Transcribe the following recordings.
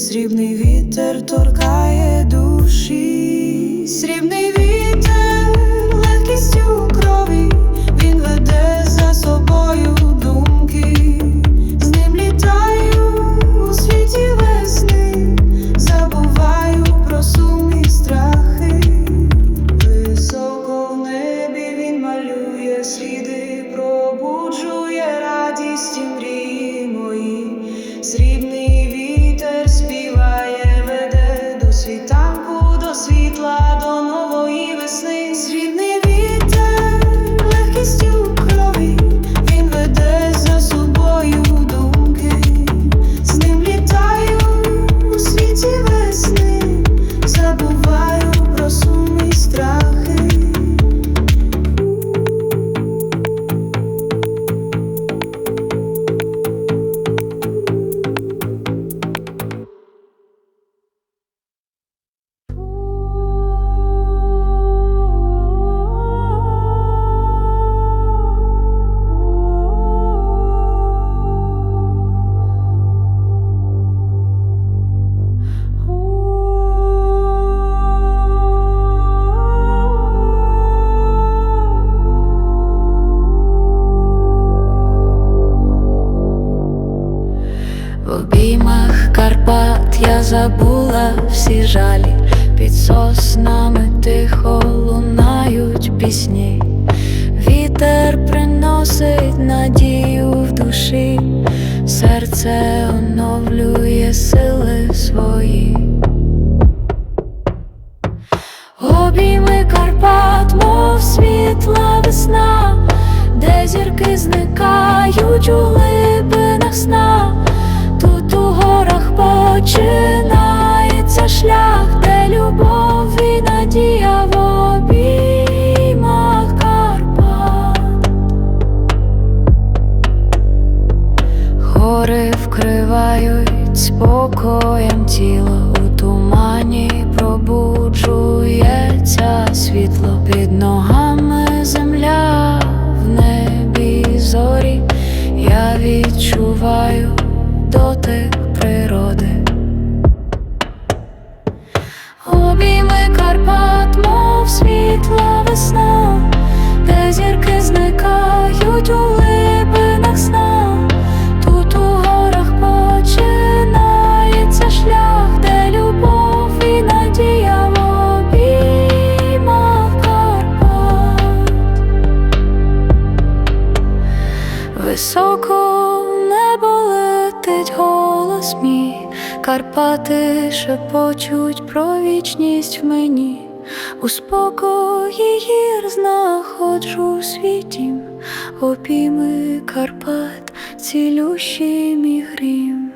срібний вітер торкає душі. Карпат, мов світла весна, де зірки зникають у глибинах сна, тут у горах починається шлях, де любов і надія в обіймах Карпат. Гори вкривають спокоєм шепочуть про вічність в мені, у спокої гір знаходжу світім, Опіми Карпат, цілющий мій грім.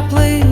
давніх